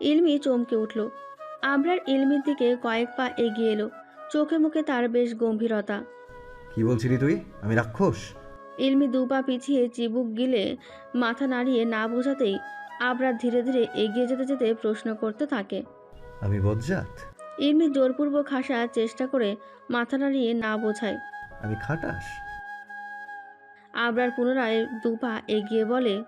ইলমি চমকে উঠল। আবরার ইলমির দিকে কয়েক পা এগিয়ে এলো। চোখে মুখে তার বেশ গম্ভীরতা। কি বলছিলি তুই? আমি রাক্ষস। ইলমি দু পা পিছিয়ে চিবুক গিলে মাথা নাড়িয়ে না বোঝাতেই আবরার ধীরে ধীরে এগিয়ে যেতে যেতে প্রশ্ন করতে থাকে। আমি বজ্জাত। ইলমি জোরপূর্বক হাসার চেষ্টা করে মাথা নাড়িয়ে না বোঝায়। আমি খাটাস। আবরার পুনরায় দু পা এগিয়ে বলে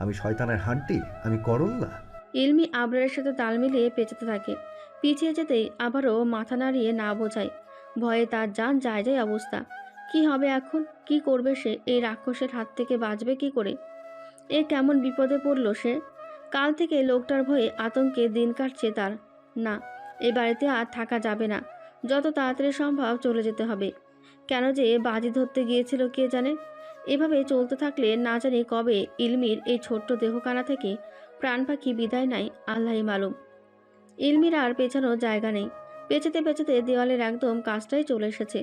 আমি শয়তানের হাড্ডি আমি করল্লা। ইলমি আবরারের সাথে তাল মিলিয়ে পেঁচাতে থাকে। পিছিয়ে যেতেই আবারও মাথা নাড়িয়ে না বোঝায়। ভয়ে তার যান যায় যায় অবস্থা। কি হবে এখন? কি করবে সে? এই রাক্ষসের হাত থেকে বাঁচবে কি করে? এ কেমন বিপদে পড়ল সে? কাল থেকে লোকটার ভয়ে আতঙ্কে দিন কাটছে তার। না, এ বাড়িতে আর থাকা যাবে না। যত তাড়াতাড়ি সম্ভব চলে যেতে হবে। কেন যে বাজি ধরতে গিয়েছিল কে জানে? এভাবে চলতে থাকলে না জানি কবে ইলমির এই ছোট্ট দেহকানা থেকে প্রাণ পাখি বিদায় নাই আল্লাহ মালুম। ইলমির আর পেছানো জায়গা নেই। পেছাতে পেছাতে দেওয়ালের একদম কাজটাই চলে এসেছে।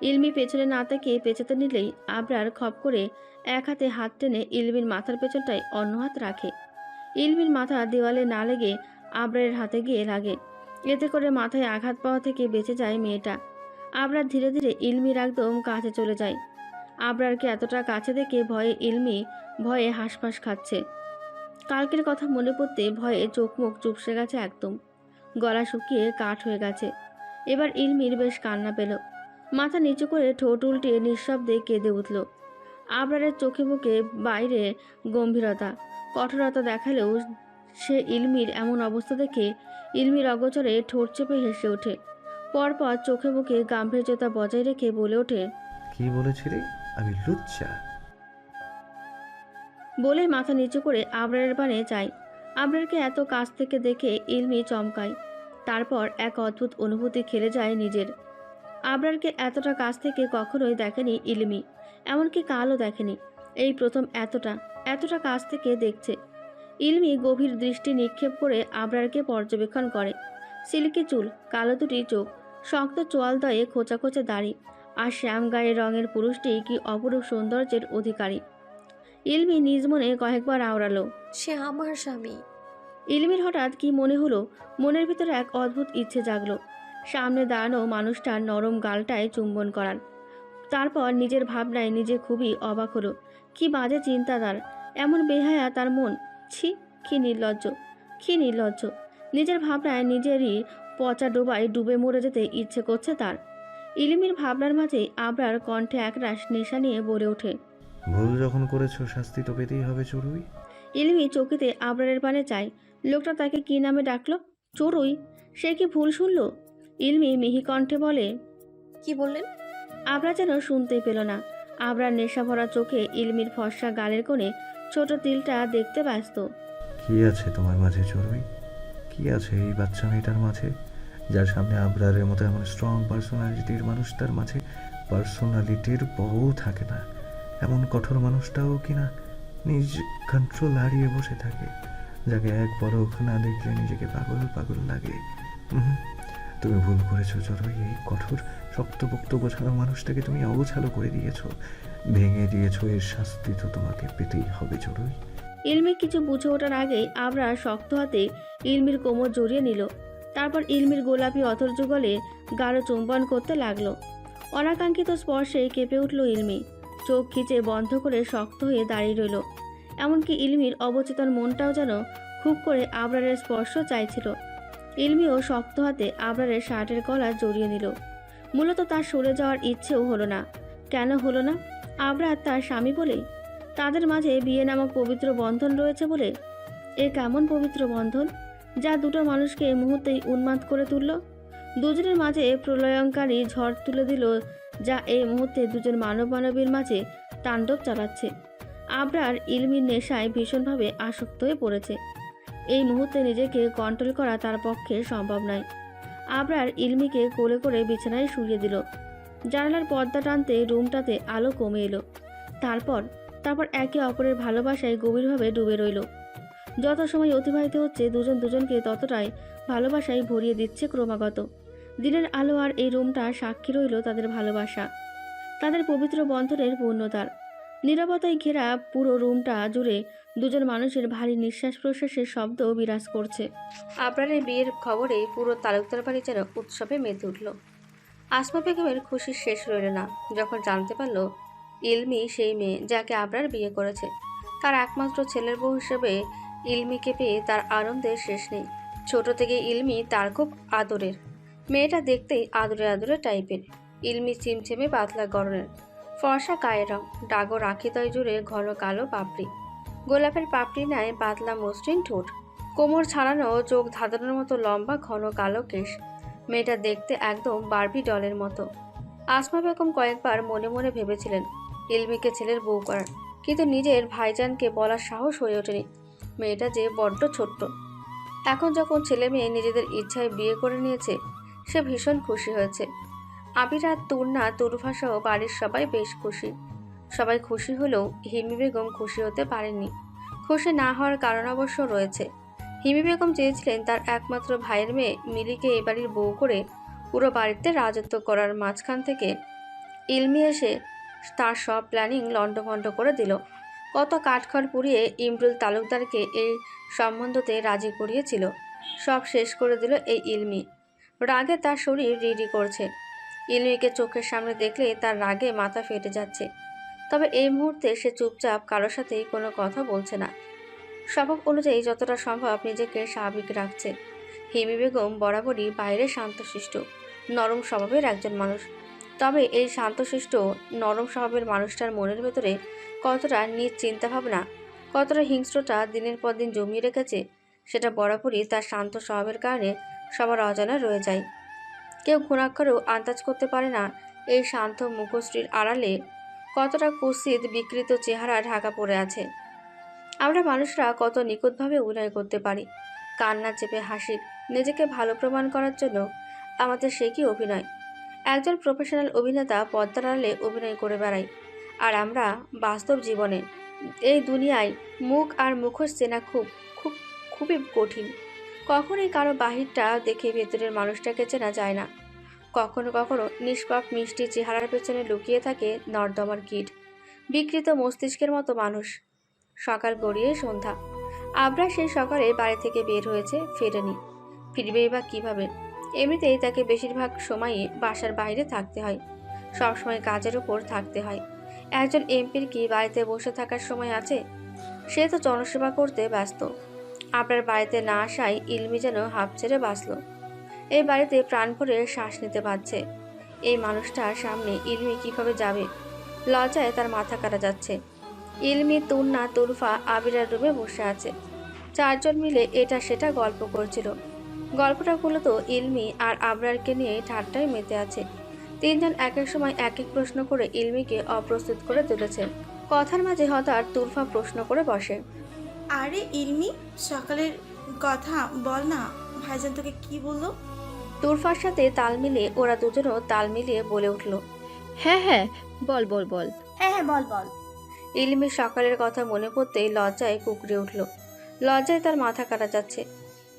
ইলমি পেছনে না তাকিয়ে পেছাতে নিলেই আবরার খপ করে এক হাতে হাত টেনে ইলমির মাথার পেছনটায় অন্য হাত রাখে। ইলমির মাথা দেওয়ালে না লেগে আবরারের হাতে গিয়ে লাগে। এতে করে মাথায় আঘাত পাওয়া থেকে বেঁচে যায় মেয়েটা। আবরার ধীরে ধীরে ইলমির একদম কাছে চলে যায়। আবরারকে এতটা কাছে দেখে ভয়ে ইলমি ভয়ে হাঁসফাঁস খাচ্ছে। কালকের কথা মনে পড়তে ভয়ে চোখ মুখ চুপসে গেছে একদম। গলা শুকিয়ে কাঠ হয়ে গেছে। এবার ইলমির বেশ কান্না পেল। মাথা নিচু করে ঠোঁট উল্টে নিঃশব্দে কেঁদে উঠল। আবরারের চোখে মুখে বাইরে গম্ভীরতা, কঠোরতা দেখালেও সে ইলমির এমন অবস্থা দেখে ইলমির অগোচরে ঠোঁট চেপে হেসে ওঠে। পরপর চোখে মুখে গাম্ভীর্যতা বজায় রেখে বলে ওঠে, কি বলেছিলি? আমি লুচ্চা। বলে মাথা নিচু করে আবরারের পানে যায়। আবরারকে এত কাছ থেকে দেখে ইলমি চমকায়। তারপর এক অদ্ভুত অনুভূতি খেলে যায় নিজের। আবরারকে এতটা কাছ থেকে কখনোই দেখেনি ইলমি, এমনকি কালও দেখেনি। এই প্রথম এতটা এতটা কাছ থেকে দেখছে। ইলমি গভীর দৃষ্টি নিক্ষেপ করে আবরারকে পর্যবেক্ষণ করে। সিল্কি চুল, কালো দুটি চোখ, শক্ত চোয়াল দয়ে খোঁচা খোঁচা দাড়ি, আর শ্যাম গায়ের রঙের পুরুষটি কি অপরূপ সৌন্দর্যের অধিকারী। ইলমি নিজ মনে কয়েকবার আওড়ালো। সে আমার স্বামী। ইলমির হঠাৎ কি মনে হলো? মনের ভিতরে এক অদ্ভুত ইচ্ছে জাগলো। সামনে দাঁড়ানো মানুষটার নরম গালটায় চুম্বন করার। তারপর নিজের ভাবনায় নিজে খুবই অবাক হলো। কি বাজে চিন্তা তার এমন বেহায়া তার মন। ছি কি নির্লজ্জ। কি নির্লজ্জ। নিজের ভাবনায় নিজেরই পচা ডোবায় ডুবে মরে যেতে ইচ্ছে করছে তার। ইলিমির ভাবনার মাঝে আবরার কণ্ঠে একরাশ নেশা নিয়ে বলে ওঠে। ভুল যখন করেছ শাস্তি তো পেতেই হবে চড়ুই। ইলমি চকিতে আবরারের পানে চায় লোকটা তাকে কি নামে ডাকলো? চড়ুই সে কি ভুল শুনল? ইলমি মিহি কণ্ঠে বলে কি বললেন? আবরা যেন শুনতেই পেল না। আবরার নেশা ভরা চোখে ইলমির ফর্সা গালের কোণে ছোট তিলটা দেখতে ব্যস্ত। কি আছে তোমার মাঝে চড়ুই? কি আছে এই বাচ্চা মেয়েটার মাঝে? যার সামনে আবরারের মতো এমন স্ট্রং পার্সোনালিটির মানুষটার মাঝে পার্সোনালিটির বউ থাকে না। এমন কঠোর মানুষটাও কিনা নিজ কন্ট্রোল হারিয়ে বসে থাকে, যাকে এক পরখ না দেখলে নিজেকে পাগল পাগল লাগে। তুমি ভুল করেছ চড়ুই এই কঠোর, শক্তপোক্ত গোছানো মানুষটাকে তুমি অগোছালো করে দিয়েছ। ভেঙে দিয়েছ, এর শাস্তি তো তোমাকে পেতেই হবে চড়ুই ইলমি কিছু বুঝে ওঠার আগেই আবরা শক্ত হাতে ইলমির কোমর জড়িয়ে নিল। তারপর ইলমির গোলাপি অথর যুগলে গাঢ় চুম্বন করতে লাগল। অনাকাঙ্ক্ষিত স্পর্শে কেঁপে উঠল ইলমি। চোখ খিচে বন্ধ করে শক্ত হয়ে দাঁড়িয়ে রইল। এমনকি ইলমির অবচেতন মনটাও যেন খুব করে আবরারের স্পর্শ চাইছিল। ইলমিও শক্ত হাতে আবরারের শার্টের গলা জড়িয়ে নিল। মূলত তার সরে যাওয়ার ইচ্ছেও হলো না। কেন হলো না? আবরার তার স্বামী বলে, তাদের মাঝে বিয়ে নামক পবিত্র বন্ধন রয়েছে বলে? এ কেমন পবিত্র বন্ধন? যা দুটো মানুষকে মুহূর্তেই উন্মাদ করে তুলল? দুজনের মাঝে প্রলয়ঙ্কারী ঝড় তুলে দিল যা এই মুহূর্তে দুজন মানব মানবীর মাঝে তাণ্ডব চালাচ্ছে। আবরার ইলমির নেশায় ভীষণভাবে আসক্ত হয়ে পড়েছে। এই মুহূর্তে নিজেকে কন্ট্রোল করা তার পক্ষে সম্ভব নয়। আবরার ইলমিকে কোলে করে বিছানায় শুইয়ে দিল। জানালার পর্দা টানতে রুমটাতে আলো কমে এলো। তারপর তারপর একে অপরের ভালোবাসায় গভীরভাবে ডুবে রইল। যত সময় অতিবাহিত হচ্ছে, দুজন দুজনকে ততটাই ভালোবাসায় ভরিয়ে দিচ্ছে ক্রমাগত। দিনের আলো আর এই রুমটা সাক্ষী রইল তাদের ভালোবাসা। তাদের পবিত্র বন্ধনের পূর্ণতার। নীরবতায় ঘেরা পুরো রুমটা জুড়ে দুজন মানুষের ভারী নিঃশ্বাস প্রশ্বাসের শব্দ বিরাজ করছে। আবরারের বিয়ের খবরে পুরো তালুকদার বাড়ি যেন উৎসবে মেতে উঠল। আসমা বেগমের খুশি শেষ রইল না, যখন জানতে পারল ইলমি সেই মেয়ে যাকে আবরার বিয়ে করেছে। তার একমাত্র ছেলের বউ হিসেবে ইলমিকে পেয়ে তার আনন্দের শেষ নেই। ছোট থেকে ইলমি তার খুব আদরের। মেয়েটা দেখতেই আদরে আদরে টাইপের, ইলমি চিমচেমে পাতলা গরনের, ফর্সা গায়ের রং, ডাগর আখিতয় জুড়ে ঘন কালো পাপড়ি। গোলাপের পাপড়ি নেয় পাতলা মসৃণ ঠোঁট। কোমর ছাড়ানো চোখ ধাঁধানোর মতো লম্বা ঘন কালো কেশ। মেয়েটা দেখতে একদম বারবি ডলের মতো। আসমা বেগম কয়েকবার মনে মনে ভেবেছিলেন, ইলমিকে ছেলের বউ করার। কিন্তু নিজের ভাইজানকে বলার সাহস হয়ে ওঠেনি। মেয়েটা যে বড্ড ছোট্ট। এখন যখন ছেলে মেয়ে নিজেদের ইচ্ছায় বিয়ে করে নিয়েছে সে ভীষণ খুশি হয়েছে। আবিরা তুর্না তুরফা সহ বাড়ির সবাই বেশ খুশি। সবাই খুশি হলেও হিমি বেগম খুশি হতে পারেননি। খুশি না হওয়ার কারণ অবশ্য রয়েছে। হিমি বেগম চেয়েছিলেন তার একমাত্র ভাইয়ের মেয়ে মিলিকে এ বাড়ির বউ করে পুরো বাড়িতে রাজত্ব করার মাঝখান থেকে ইলমি এসে তার সব প্ল্যানিং লণ্ডভণ্ড করে দিল। কত কাঠখড় পুড়িয়ে ইমরুল তালুকদারকে এই সম্বন্ধতে রাজি করিয়েছিল। সব শেষ করে দিল এই ইলমি। রাগে তার শরীর রিডি করছে। ইলমিকে চোখের সামনে দেখলে তার রাগে মাথা ফেটে যাচ্ছে। তবে এই মুহূর্তে সে চুপচাপ কারোর সাথেই কোনো কথা বলছে না। স্বভাব অনুযায়ী যতটা সম্ভব নিজেকে স্বাভাবিক রাখছে। হিমি বেগম বরাবরই বাইরে শান্তশিষ্ট, নরম স্বভাবের একজন মানুষ। তবে এই শান্তশিষ্ট, নরম স্বভাবের মানুষটার মনের ভেতরে কতটা নিজ চিন্তাভাবনা, কতটা হিংস্রতা দিনের পর দিন জমিয়ে রেখেছে, সেটা বরাবরই তার শান্ত স্বভাবের কারণে সবার অজানা রয়ে যায়। কেউ ঘুণাক্ষরেও আন্দাজ করতে পারে না এই শান্ত মুখশ্রীর আড়ালে কতটা কুৎসিত বিকৃত চেহারা ঢাকা পড়ে আছে। আমরা মানুষরা কত নিখুঁতভাবে অভিনয় করতে পারি। কান্না চেপে হাসি, নিজেকে ভালো প্রমাণ করার জন্য আমাদের সে কি অভিনয়? একজন প্রফেশনাল অভিনেতা পদ্মার আড়ালে অভিনয় করে বেড়ায়। আর আমরা বাস্তব জীবনে, এই দুনিয়ায় মুখ আর মুখোশ চেনা খুব খুব, খুবই কঠিন। কখনোই কারও বাহিরটা দেখে ভেতরের মানুষটাকে চেনা যায় না। কখনো কখনো নিষ্পাপ, মিষ্টি চেহারার পেছনে লুকিয়ে থাকে নর্দমার কীট, বিকৃত মস্তিষ্কের মতো মানুষ। সকাল গড়িয়ে সন্ধ্যা। আবরা সেই সকালে বাড়ি থেকে বের হয়েছে ফেরেনি। ফিরবেই বা কীভাবে? এমনিতেই তাকে বেশিরভাগ সময়ই বাসার বাইরে থাকতে হয়। সবসময় কাজের উপর থাকতে হয়। একজন এমপির কি বাড়িতে বসে থাকার সময় আছে? সে তো জনসেবা করতে ব্যস্ত। আপনার বাড়িতে না আসায় ইলমি যেন হাঁপ ছেড়ে বাঁচল। এই বাড়িতে প্রাণ ভরে শ্বাস নিতে পারছে। এই মানুষটার সামনে ইলমি কীভাবে যাবে? লজ্জায় তার মাথা কাটা যাচ্ছে। ইলমি তুন্না, তুরফা, আবিরার রুমে বসে আছে। চারজন মিলে এটা সেটা গল্প করছিল। গল্পটা মূলত ইলমি আর আবরারকে নিয়ে ঠাট্টায় মেতে আছে। তিনজন এক এক সময় এক এক প্রশ্ন করে ইলমিকে অপ্রস্তুত করে তুলেছে। কথার মাঝে হঠাৎ তুরফা প্রশ্ন করে বসে। আরে ইলমি সকালের কথা বল না। ভাইজান তোকে কি বলল? তুরফার সাথে তাল মিলে ওরা দুজনও তাল মিলিয়ে বলে উঠল হ্যাঁ হ্যাঁ বল বল বল। হ্যাঁ হ্যাঁ বল বল। ইলমির সকালের কথা মনে পড়তেই লজ্জায় কুকড়ে উঠল। লজ্জায় তার মাথা কাটা যাচ্ছে।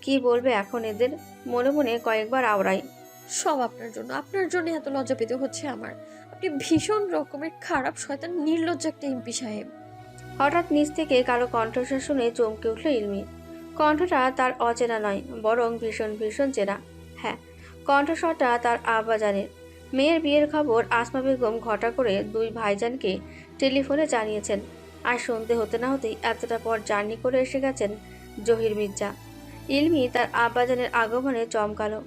কি বলবে এখন এদের? মনে মনে কয়েকবার আওড়াই সব আপনার জন্য আপনার জন্য এত লজ্জা পেতে হচ্ছে আমার। আপনি ভীষণ রকমের খারাপ শয়তান নির্লজ্জ একটা এমপি সাহেব। হঠাৎ নিচ থেকে কারও কণ্ঠস্বর শুনে চমকে উঠল ইলমি। কণ্ঠটা তার অচেনা নয়, বরং ভীষণ ভীষণ চেনা। হ্যাঁ কণ্ঠস্বরটা তার আব্বাজানের। মেয়ের বিয়ের খবর আসমা বেগম ঘটা করে দুই ভাইজানকে টেলিফোনে জানিয়েছেন। আর সন্ধে হতে না হতেই এতটা পর জার্নি করে এসে গেছেন জহির মির্জা। ইলমি তার আব্বাজানের আগমনে চমকালো।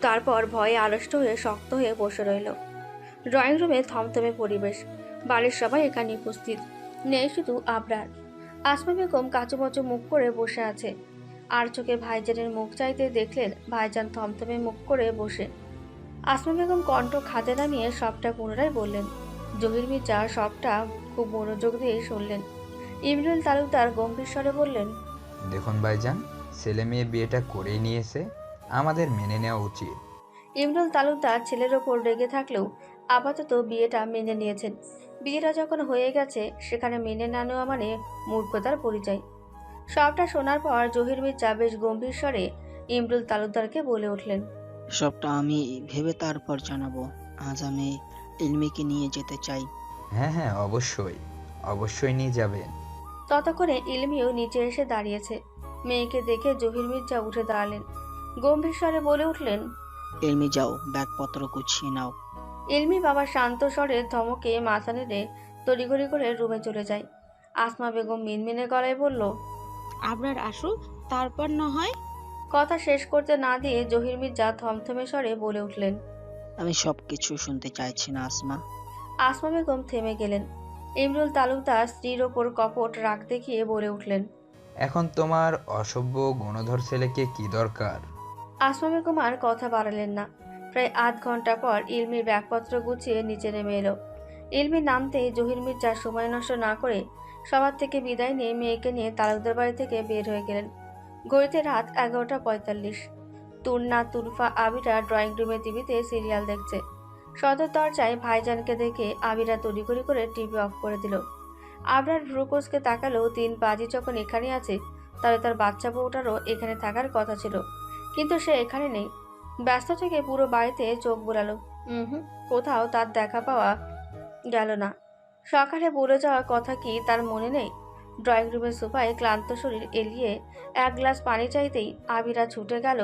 তারপর ভয়ে আড়ষ্ট হয়ে শক্ত হয়ে বসে রইল। ড্রয়িং রুমে থমথমে পরিবেশ। বাড়ির সবাই এখানে উপস্থিত। নেই শুধু আবরার। আসমা বেগম কাচুমচু মুখ করে বসে আছে। আর চোখে ভাইজানের মুখ চাইতে দেখলেন ভাইজান থমথমে মুখ করে বসে। আসমা বেগম কণ্ঠ খাতে নামিয়ে সবটা পুনরায় বললেন। জহির মির্জা সবটা খুব মনোযোগ দিয়ে শুনলেন। ইমরুল তালুকদার গম্ভীর স্বরে বললেন দেখুন ভাইজান ছেলে মেয়ে বিয়েটা করেই নিয়েছে। আমাদের মেনে নেওয়া উচিত। ইমরুল তালুকদার ছেলের ওপর রেগে থাকলেও আপাতত বিয়েটা মেনে নিয়েছেন। বিয়েটা যখন হয়ে গেছে সেখানে মেনে না নেওয়া মানে মূর্খতার পরিচয়। সবটা শোনার পর জহির মির্জা বেশ গম্ভীর স্বরে ইমরুল তালুকদারকে বলে উঠলেন সবটা আমি ভেবে তারপর জানাব। আজ আমি ইলমিকে নিয়ে যেতে চাই। হ্যাঁ হ্যাঁ অবশ্যই। অবশ্যই নিয়ে যাবেন ততক্ষণে ইলমিও নিচে এসে দাঁড়িয়েছে। মেয়েকে দেখে জহির মির্জা উঠে দাঁড়ালেন গম্ভীর স্বরে বলে উঠলেন এলমি যাও ব্যাগপত্র গুছিয়ে নাও। ইলমি বাবা শান্ত স্বরে ধমকে মাথা নেড়ে তড়িঘড়ি করে রুমে চলে যায়। আসমা বেগম মিনমিনে গলায় বলল আপনার আসুক তারপর না হয়? কথা শেষ করতে না দিয়ে জহির মির্জা থমথমে স্বরে বলে উঠলেন আমি সব কিছু শুনতে চাইছি না আসমা। আসমা বেগম থেমে গেলেন। ইমরুল তালুকদার স্ত্রীর ওপর কপট রাগ দেখিয়ে বলে উঠলেন এখন তোমার অসভ্য গুণধর ছেলেকে কি দরকার? আসমা বেগম আর কথা বাড়ালেন না। প্রায় আধ ঘণ্টা পর ইলমির ব্যাগপত্র গুছিয়ে নিচে নেমে এলো। ইলমি নামতে জহির মির্জা সময় নষ্ট না করে সবার থেকে বিদায় নিয়ে মেয়েকে নিয়ে তালুকদার বাড়ি থেকে বের হয়ে গেলেন। গড়িতে রাত এগারোটা পঁয়তাল্লিশ। তুর্না তুলফা, আবিরা ড্রয়িং রুমে টিভিতে সিরিয়াল দেখছে। সদর দরজায় ভাইজানকে দেখে আবিরা তড়িঘড়ি করে টিভি অফ করে দিল। আবরার ভ্রুকোসকে তাকালো, তিন বাজি যখন এখানে আছে, তাহলে তার বাচ্চা বউটারও এখানে থাকার কথা ছিল। কিন্তু সে এখানে নেই। ব্যস্ত থেকে পুরো বাড়িতে চোখ বোলালো। হুম কোথাও তার দেখা পাওয়া গেল না। সকালে বলে যাওয়ার কথা কি তার মনে নেই? ড্রয়িং রুমের সোফায় ক্লান্ত শরীর এলিয়ে এক গ্লাস পানি চাইতেই আবিরা ছুটে গেল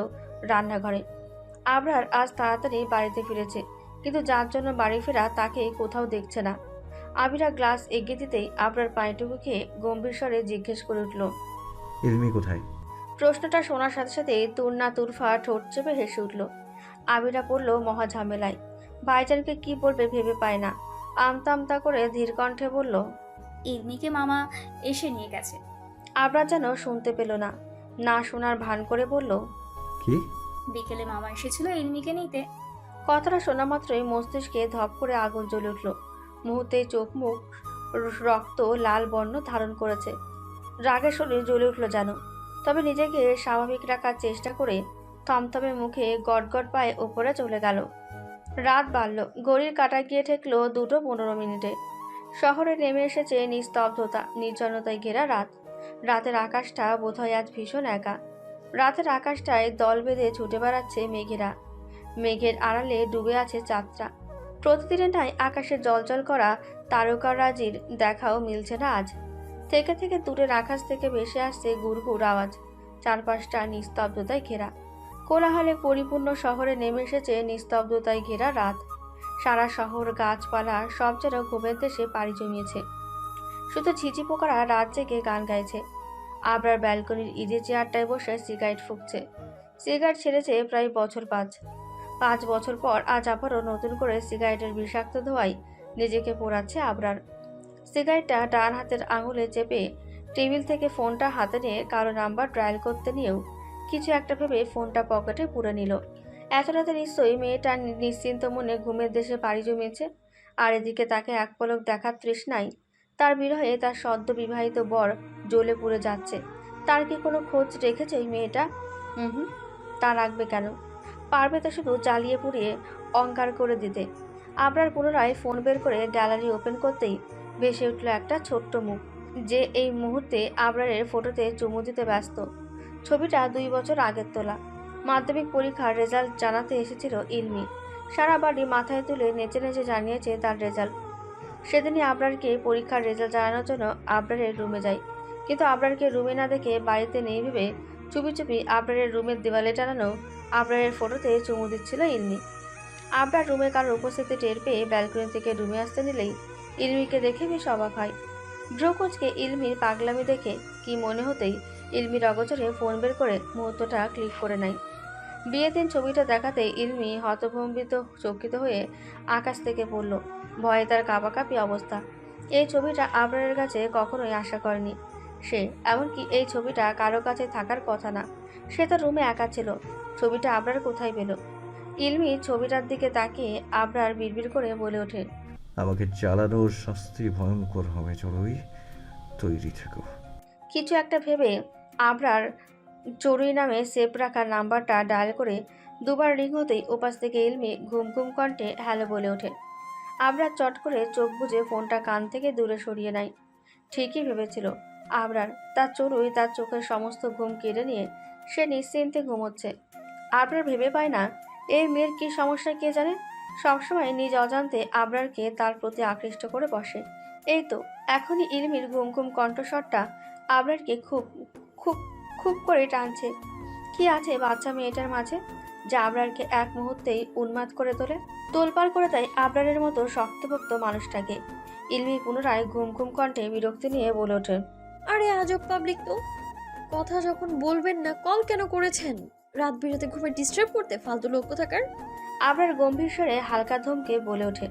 রান্নাঘরে। আবরার আজ তাড়াতাড়ি বাড়িতে ফিরেছে, কিন্তু যার জন্য বাড়ি ফেরা তাকে কোথাও দেখছে না। আবিরা গ্লাস এগিয়ে দিতেই আবরার পানিটুকু খেয়ে গম্ভীর স্বরে জিজ্ঞেস করে উঠল, ইলমি কোথায়? প্রশ্নটা শোনার সাথে সাথে তুর্না তুরফা ঠোঁট চেপে হেসে উঠল। আবিরা পড়ল মহা ঝামেলায়। ভাইজানকে কি বলবে ভেবে পায় না। আমতা আমতা করে ধীর কণ্ঠে বলল ইলমিকে মামা এসে নিয়ে গেছে। আবরা যেন শুনতে পেল না। না শোনার ভান করে বলল কি? বিকেলে মামা এসেছিল ইলমিকে নিতে। কথাটা শোনা মাত্রই মস্তিষ্কে ধপ করে আগুন জ্বলে উঠল। মুহূর্তে চোখ মুখ র- রক্ত লাল বর্ণ ধারণ করেছে। রাগে শরীর জ্বলে উঠল যেন। তবে নিজেকে স্বাভাবিক রাখার চেষ্টা করে থমথমে মুখে গটগট পায়ে ওপরে চলে গেল। রাত বাড়ল। ঘড়ির কাটা গিয়ে ঠেকলো দুটো পনেরো মিনিটে। শহরে নেমে এসেছে নিস্তব্ধতা, নির্জনতায় ঘেরা রাত। রাতের আকাশটা বোধহয় আজ ভীষণ একা। রাতের আকাশটায় দল বেঁধে ছুটে বেড়াচ্ছে মেঘেরা। মেঘের আড়ালে ডুবে আছে চাঁদটা প্রতিদিনের ন্যায় আকাশে জলজল করা তারকারাজির দেখাও মিলছে না আজ। থেকে থেকে দূরের আকাশ থেকে ভেসে আসছে গুড়গুড় আওয়াজ। চারপাশটা নিস্তব্ধতায় ঘেরা। কোলাহলে পরিপূর্ণ শহরে নেমে এসেছে নিস্তব্ধতায় ঘেরা রাত। সারা শহর, গাছপালা, সব যেন ঘুমের দেশে পাড়ি জমিয়েছে। শুধু ঝিঝি পোকারা রাত জেগে গান গাইছে। আবরার ব্যালকনির ইজে চেয়ারটায় বসে সিগারেট ফুঁকছে। সিগারেট ছেড়েছে প্রায় বছর পাঁচ। পাঁচ বছর পর আজ আবারও নতুন করে সিগারেটের বিষাক্ত ধোয়ায় নিজেকে পোড়াচ্ছে আবরার। সিগারেটটা ডান হাতের আঙুলে চেপে টেবিল থেকে ফোনটা হাতে নিয়ে কারও নাম্বার ট্রায়াল করতে নিয়েও কিছু একটা ভেবে ফোনটা পকেটে পুরে নিল। এত রাতে নিশ্চয়ই মেয়েটা নিশ্চিন্ত মনে ঘুমের দেশে পাড়ি জমিয়েছে, আর এদিকে তাকে এক পলক দেখার তৃষ্ণায় তার বিরহে তার সদ্য বিবাহিত বর জ্বলে পুড়ে যাচ্ছে। তার কি কোনো খোঁজ রেখেছে ওই মেয়েটা? হুম তা রাখবে কেন? পারবে তো শুধু জ্বালিয়ে পুড়িয়ে অঙ্কার করে দিতে। আবরার পুনরায় ফোন বের করে গ্যালারি ওপেন করতেই ভেসে উঠল একটা ছোট্ট মুখ, যে এই মুহূর্তে আবরারের ফটোতে চুমু দিতে ব্যস্ত। ছবিটা দুই বছর আগের তোলা। মাধ্যমিক পরীক্ষার রেজাল্ট জানাতে এসেছিল ইলমি। সারা বাড়ি মাথায় তুলে নেচে নেচে জানিয়েছে তার রেজাল্ট সেদিনই আবরারকে পরীক্ষার রেজাল্ট জানানোর জন্য আবরারের রুমে যায় কিন্তু আবরারকে রুমে না দেখে বাড়িতে নেই ভেবে চুপি চুপি আবরারের রুমের দেওয়ালে টানানো আবরারের ফটোতে চুমু দিচ্ছিল ইলমি। আবরার রুমে কারোর উপস্থিতি টের পেয়ে ব্যালকনি থেকে রুমে আসতে নিলেই ইলমিকে দেখে বেশ অবাক হয়। ব্রোকোচকে ইলমির পাগলামি দেখে কি মনে হতেই ইলমির অগোচরে ফোন বের করে মুহূর্তটা ক্লিক করে নেয়। বিয়ের দিন ছবিটা দেখাতে ইলমি হতভম্বিত চকিত হয়ে আকাশ থেকে পড়ল। ভয়ে তার কাঁপাকাঁপি অবস্থা। এই ছবিটা আবরারের কাছে কখনোই আশা করেনি। সে, এমনকি এই ছবিটা কারও কাছে থাকার কথা না। সে তো রুমে একা ছিল। ছবিটা আবরার কোথায় পেল? ইলমি ছবিটার দিকে তাকিয়ে আবরার বিড়বিড় করে বলে ওঠে আমাকে জ্বালানোর শাস্তি ভয়ঙ্কর হবে চড়ুই তৈরি থেকো। কিছু একটা ভেবে আবরার চড়ুই নামে সেভ রাখা নাম্বারটা ডায়াল করে দুবার রিং হতেই ওপাশ থেকে ইলমি ঘুম ঘুম কণ্ঠে হ্যালো বলে ওঠে। আবরার চট করে চোখ বুজে ফোনটা কান থেকে দূরে সরিয়ে নেয়। ঠিকই ভেবেছিল আবরার। তার চড়ুই তার চোখের সমস্ত ঘুম কেড়ে নিয়ে সে নিশ্চিন্তে ঘুমোচ্ছে। আবরার ভেবে পায় না, এই মেয়ের কী সমস্যা কে জানে? সবসময় নিজ অজান্তে আবরারকে তার প্রতি আকৃষ্ট করে বসে। এই তো, এখনই ইলমির ঘুমঘুম ঘুম কণ্ঠস্বরটা আবরারকে খুব খুব খুব করে টানছে। কি আছে বাচ্চা মেয়েটার মাঝে, যা আবরারকে এক মুহূর্তেই উন্মাদ করে তোলে? তোলপাড় করে দেয় আবরারের মতো শক্তভক্ত মানুষটাকে। ইলমি পুনরায় ঘুম ঘুম কণ্ঠে বিরক্তি নিয়ে বলে ওঠে, আরে আজব পাবলিক তো। কথা যখন বলবেন না, কল কেন করেছেন? রাত বিরাতে ঘুমে ডিস্টার্ব করতে ফালতু লোক থাকার আবরার গম্ভীর স্বরে হালকা ধমকে বলে ওঠে।